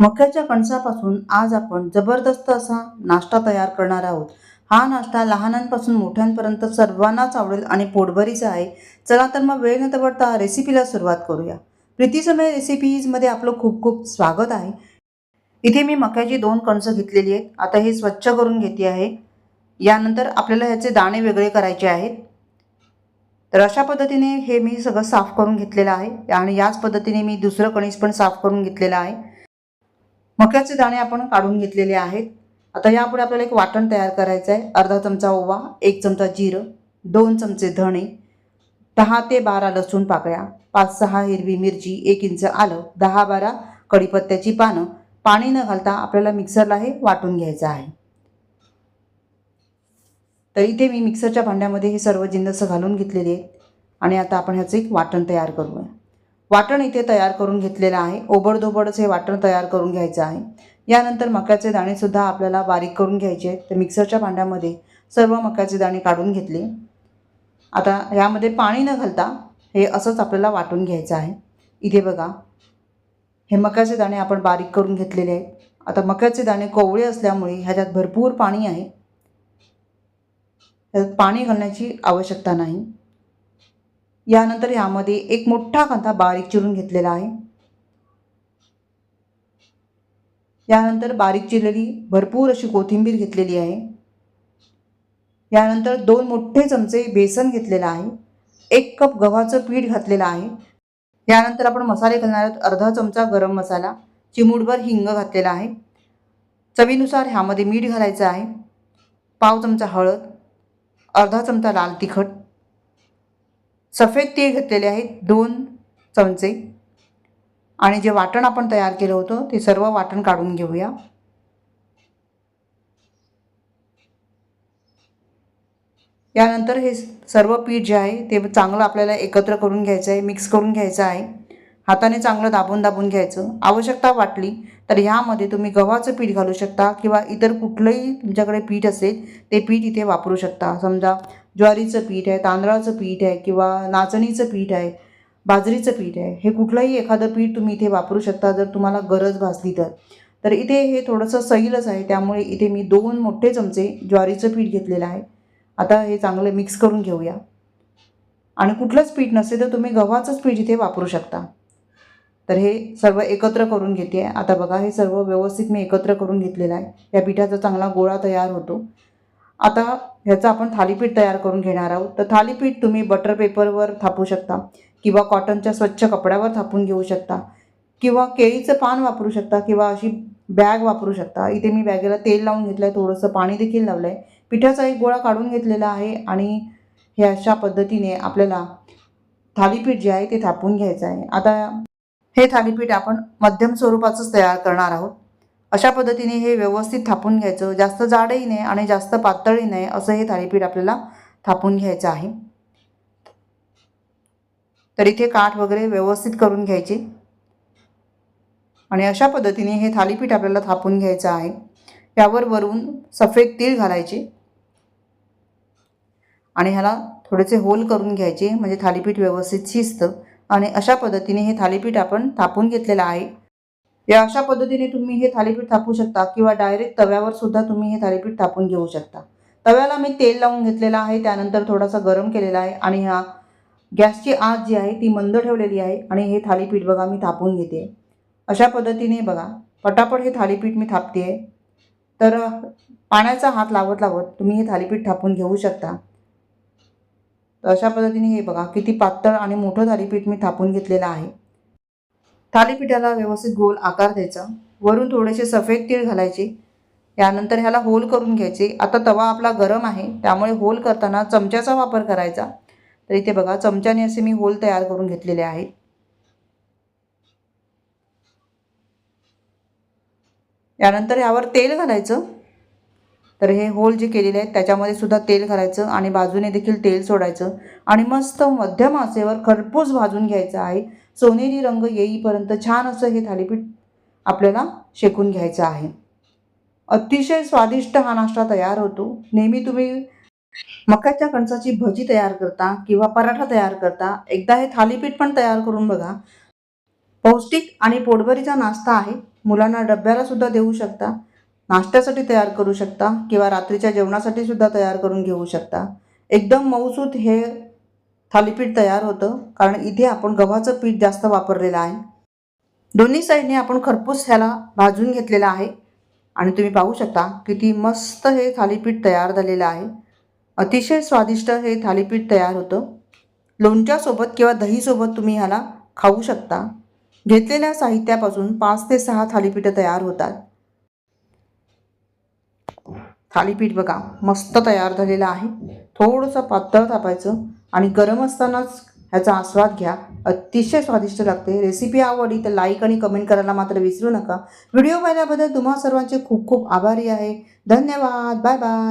मक्याच्या कणसापासून आज आपण जबरदस्त असा नाश्ता तयार करणार आहोत. हा नाश्ता लहानांपासून मोठ्यांपर्यंत सर्वांनाच आवडेल आणि पोटभरीचा आहे. चला तर मग वेळ न दवडता रेसिपीला सुरुवात करूया. प्रीतीसमय रेसिपीजमध्ये आपलं खूप खूप स्वागत आहे. इथे मी मक्याची दोन कणसं घेतलेली आहेत. आता हे स्वच्छ करून घेते आहे. यानंतर आपल्याला ह्याचे दाणे वेगळे करायचे आहेत. तर अशा पद्धतीने हे मी सगळं साफ करून घेतलेलं आहे. आणि याच पद्धतीने मी दुसरं कणीस पण साफ करून घेतलेलं आहे. मक्याचे दाणे आपण काढून घेतलेले आहेत. आता यापुढे आपल्याला एक वाटण तयार करायचं आहे. अर्धा चमचा ओवा एक चमचा जिरं दोन चमचे धणे दहा ते बारा लसूण पाकळ्या पाच सहा हिरवी मिरची एक इंच आलं दहा बारा कढीपत्त्याची पानं. पाणी न घालता आपल्याला मिक्सरला हे वाटून घ्यायचं आहे. तर इथे मी मिक्सरच्या भांड्यामध्ये हे सर्व जिन्नस घालून घेतलेले आहेत. आणि आता आपण ह्याचं एक वाटण तयार करूया. वाटण इथे तयार करून घेतलेलं आहे. ओबडधोबडच हे वाटण तयार करून घ्यायचं आहे. यानंतर मक्याचे दाणेसुद्धा आपल्याला बारीक करून घ्यायचे आहेत. तर मिक्सरच्या भांड्यामध्ये सर्व मक्याचे दाणे काढून घेतले. आता यामध्ये पाणी न घालता हे असंच आपल्याला वाटून घ्यायचं आहे. इथे बघा. हे मक्याचे दाणे आपण बारीक करून घेतलेले आहेत. आता मक्याचे दाणे कोवळे असल्यामुळे ह्याच्यात भरपूर पाणी आहे. त्यात पाणी घालण्याची आवश्यकता नाही. यानंतर यामध्ये एक मोठा कांदा बारीक चिरून घेतलेला आहे. यानंतर बारीक चिरलेली भरपूर अशी कोथिंबीर घेतलेली आहे. यानंतर दोन मोठे चमचे बेसन घेतलेलं आहे. एक कप गव्हाचं पीठ घातलेलं आहे. यानंतर आपण मसाले घालणार आहोत अर्धा चमचा गरम मसाला चिमूटभर हिंग घातलेला आहे. चवीनुसार ह्यामध्ये मीठ घालायचं आहे. पाव चमचा हळद अर्धा चमचा लाल तिखट सफेद तीळ घेतलेले आहेत दोन चमचे. आणि जे वाटण आपण तयार केलं होतं ते सर्व वाटण काढून घेऊया. यानंतर हे सर्व पीठ जे आहे ते चांगलं आपल्याला एकत्र करून घ्यायचं आहे मिक्स करून घ्यायचं आहे. हाताने चांगलं दाबून दाबून घ्यायचं. आवश्यकता वाटली तर ह्यामध्ये तुम्ही गव्हाचं पीठ घालू शकता किंवा इतर कुठलंही तुमच्याकडे पीठ असेल ते पीठ इथे वापरू शकता. समजा ज्वारीचं पीठ आहे तांदळाचं पीठ आहे किंवा नाचणीचं पीठ आहे बाजरीचं पीठ आहे हे कुठलंही एखादं पीठ तुम्ही इथे वापरू शकता जर तुम्हाला गरज भासली तर. तर इथे हे थोडंसं सैलच आहे त्यामुळे इथे मी दोन मोठे चमचे ज्वारीचं पीठ घेतलेलं आहे. आता हे चांगलं मिक्स करून घेऊया. आणि कुठलंच पीठ नसेल तर तुम्ही गव्हाचंच पीठ इथे वापरू शकता. तर हे सर्व एकत्र करून घेते. आहे आता बघा हे सर्व व्यवस्थित मी एकत्र करून घेतलेलं आहे. या पिठाचा चांगला गोळा तयार होतो. आता ह्याचं आपण थालीपीठ तयार करून घेणार आहोत. तर थालीपीठ तुम्ही बटर पेपरवर थापू शकता किंवा कॉटनच्या स्वच्छ कपड्यावर थापून घेऊ शकता किंवा केळीचं पान वापरू शकता किंवा अशी बॅग वापरू शकता. इथे मी बॅगेला तेल लावून घेतलं आहे थोडंसं पाणी देखील लावलं आहे पिठाचा एक गोळा काढून घेतलेला आहे आणि हे अशा पद्धतीने आपल्याला थालीपीठ जे आहे ते थापून घ्यायचं आहे. आता हे थालीपीठ आपण मध्यम स्वरूपाचंच तयार करणार आहोत. अशा पद्धतीने हे व्यवस्थित थापून घ्यायचं. जास्त जाडही नाही आणि जास्त पातळही नाही असं हे थालीपीठ आपल्याला थापून घ्यायचं आहे. तर इथे काठ वगैरे व्यवस्थित करून घ्यायचे. आणि अशा पद्धतीने हे थालीपीठ आपल्याला थापून घ्यायचं आहे. यावर वरून सफेद तीळ घालायचे. आणि ह्याला थोडेसे होल करून घ्यायचे म्हणजे थालीपीठ व्यवस्थित शिजतं. आणि अशा पद्धतीने हे थालीपीठ आपण थापून घेतलेलं आहे. या अशा पद्धतीने तुम्ही हे थालीपीठ थापू शकता किंवा डायरेक्ट तव्यावर सुद्धा तुम्ही हे थालीपीठ थापून घेऊ शकता. तव्याला मी तेल लावून घेतलेलं आहे त्यानंतर थोडासा गरम केलेला आहे आणि ह्या गॅसची आग जी आहे ती मंद ठेवलेली आहे आणि हे थालीपीठ बघा मी थापून घेते. अशा पद्धतीने बघा पटापट हे थालीपीठ मी थापते. आहे तर पाण्याचा हात लावत लावत तुम्ही हे थालीपीठ थापून घेऊ शकता. तर अशा पद्धतीने हे बघा किती पातळ आणि मोठं थालीपीठ मी थापून घेतलेलं आहे. थालीपीठाला व्यवस्थित गोल आकार द्यायचा. वरून थोडेसे सफेद तीळ घालायचे. यानंतर ह्याला होल करून घ्यायचे. आता तवा आपला गरम आहे. त्यामुळे होल करताना चमच्याचा वापर करायचा. तर इथे बघा चमच्याने असे मी होल तयार करून घेतलेले आहेत. यानंतर यावर तेल घालायचं. तर हे होल जे केलेले आहेत त्याच्यामध्ये सुद्धा तेल घालायचं आणि बाजूने देखील तेल सोडायचं. आणि मस्त मध्यम आचेवर खरपूस भाजून घ्यायचं आहे. सोनेरी रंग येईपर्यंत छान असं हे थालीपीठ आपल्याला शेकून घ्यायचं आहे. अतिशय स्वादिष्ट हा नाश्ता तयार होतो. नेहमी तुम्ही मक्याच्या कणसाची भजी तयार करता किंवा पराठा तयार करता एकदा हे थालीपीठ पण तयार करून बघा. पौष्टिक आणि पोटभरीचा नाश्ता आहे. मुलांना डब्याला सुद्धा देऊ शकता नाश्त्यासाठी तयार करू शकता किंवा रात्रीच्या जेवणासाठी सुद्धा तयार करून घेऊ शकता. एकदम मऊसूत हे थालीपीठ तयार होतं कारण इथे आपण गव्हाचं पीठ जास्त वापरलेलं आहे. दोन्ही साईडने आपण खरपूस ह्याला भाजून घेतलेला आहे. आणि तुम्ही पाहू शकता किती मस्त हे थालीपीठ तयार झालेलं आहे. अतिशय स्वादिष्ट हे थालीपीठ तयार होतं. लोणच्यासोबत किंवा दहीसोबत तुम्ही ह्याला खाऊ शकता. घेतलेल्या साहित्यापासून पाच ते सहा थालीपीठं तयार होतात. थालीपीठ बघा मस्त तयार झालेलं आहे. थोडंसं पातळ थापायचं. आणि गरम असतानाच ह्याचा आस्वाद घ्या. अतिशय स्वादिष्ट लागते. रेसिपी आवडली तर लाईक आणि कमेंट करायला मात्र विसरू नका. व्हिडिओ पाहिल्याबद्दल तुम्हा सर्वांचे खूप खूप आभारी आहे. धन्यवाद. Bye bye